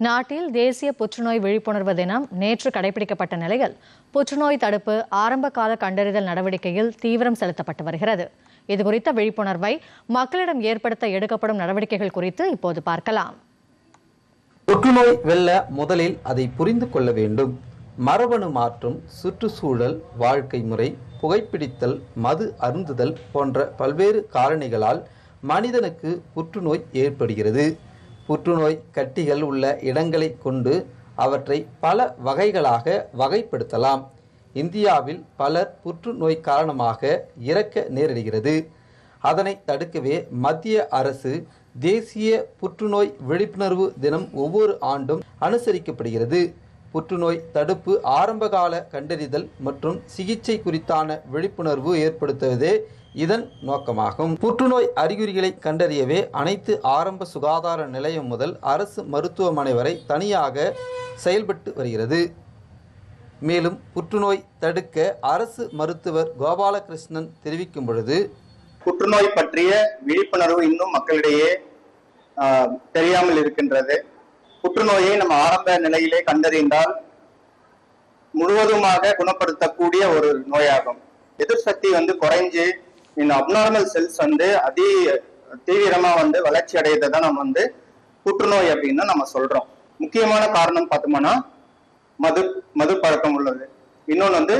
நாட்டில் தேசிய புற்றுநோய் விழிப்புணர்வு தினம் நேற்று கடைபிடிக்கப்பட்ட நிலையில் புற்றுநோய் தடுப்பு ஆரம்ப கால கண்டறிதல் நடவடிக்கையில் தீவிரம் செலுத்தப்பட்டு வருகிறது. இதுகுறித்த விழிப்புணர்வை மக்களிடம் ஏற்படுத்த எடுக்கப்படும் நடவடிக்கைகள் குறித்து இப்போது பார்க்கலாம். புற்றுநோய் வெல்ல முதலில் அதை புரிந்து கொள்ள வேண்டும். மரபணு மாற்றம் சுற்றுச்சூழல் வாழ்க்கை முறை புகைப்பிடித்தல் மது அருந்துதல் போன்ற பல்வேறு காரணிகளால் மனிதனுக்கு புற்றுநோய் ஏற்படுகிறது. புற்றுநோய் கட்டிகள் உள்ள இடங்களை கொண்டு அவற்றை பல வகைகளாக வகைப்படுத்தலாம். இந்தியாவில் பலர் புற்றுநோய் காரணமாக இறக்க நேரிடுகிறது. அதனை தடுக்கவே மத்திய அரசு தேசிய புற்றுநோய் விழிப்புணர்வு தினம் ஒவ்வொரு ஆண்டும் அனுசரிக்கப்படுகிறது. புற்றுநோய் தடுப்பு ஆரம்பகால கண்டறிதல் மற்றும் சிகிச்சை குறித்தான விழிப்புணர்வு ஏற்படுத்துவதே இதன் நோக்கமாகும். புற்றுநோய் அறிகுறிகளை கண்டறியவே அனைத்து ஆரம்ப சுகாதார நிலையம் முதல் அரசு மருத்துவமனை வரை தனியாக செயல்பட்டு வருகிறது. மேலும் புற்றுநோய் தடுக்க அரசு மருத்துவர் கோபாலகிருஷ்ணன் தெரிவிக்கும் பொழுது புற்றுநோய் பற்றிய விழிப்புணர்வு இன்னும் மக்களிடையே ஆஹ், தெரியாமல் இருக்கின்றது. புற்றுநோயை நம்ம ஆரம்ப நிலையிலே கண்டறிந்தால் முழுவதுமாக குணப்படுத்தக்கூடிய ஒரு நோயாகும். எதிர் சக்தி வந்து குறைஞ்சு இந்த அப்நார்மல் செல்ஸ் வந்து அதி தீவிரமா வந்து வளர்ச்சி அடையதை தான் நம்ம வந்து புற்றுநோய் அப்படின்னு நம்ம சொல்றோம். முக்கியமான காரணம் பார்த்தோம்னா மது மது பழக்கம் உள்ளது. இன்னொன்று வந்து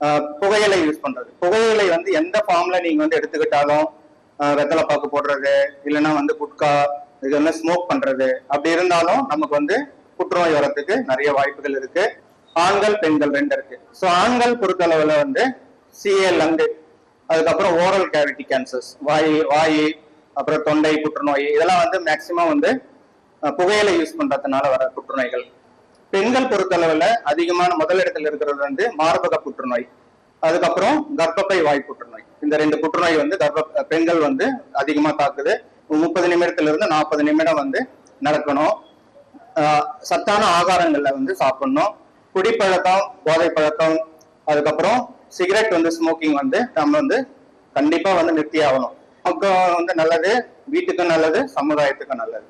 ஆஹ், புகையிலை யூஸ் பண்றது. புகையிலை வந்து எந்த ஃபார்ம்ல நீங்க வந்து எடுத்துக்கிட்டாலும் வெத்தலை பாக்கு போடுறது இல்லைன்னா வந்து குட்கா இது வந்து ஸ்மோக் பண்றது. அப்படி இருந்தாலும் நமக்கு வந்து புற்றுநோய் வரத்துக்கு நிறைய வாய்ப்புகள் இருக்கு. ஆண்கள் பெண்கள் ரெண்டு இருக்கு. ஸோ ஆண்கள் பொறுத்தளவுல வந்து சிஏ லங்கு அதுக்கப்புறம் ஓரல் கேவிட்டி கேன்சர்ஸ் வாய் வாய் அப்புறம் தொண்டை புற்றுநோய் இதெல்லாம் வந்து மேக்சிமம் வந்து புகையிலை யூஸ் பண்றதுனால வர புற்றுநோய்கள். பெண்கள் பொறுத்தளவில் அதிகமான முதலிடத்தில் இருக்கிறது வந்து மார்பக புற்றுநோய். அதுக்கப்புறம் கர்ப்பப்பை வாய் புற்றுநோய். இந்த ரெண்டு புற்றுநோய் வந்து கர்ப்ப பெண்கள் வந்து அதிகமாக தாக்குது. முப்பது நிமிடத்துல இருந்து நாற்பது நிமிடம் வந்து நடக்கணும். ஆஹ் சத்தான ஆகாரங்களில் வந்து சாப்பிடணும். குடிப்பழக்கம் போதை பழக்கம் அதுக்கப்புறம் சிகரெட் வந்து ஸ்மோக்கிங் வந்து நம்ம வந்து கண்டிப்பா வந்து நிறுத்தி ஆகணும் வந்து நல்லது வீட்டுக்கும் நல்லது சமுதாயத்துக்கும் நல்லது.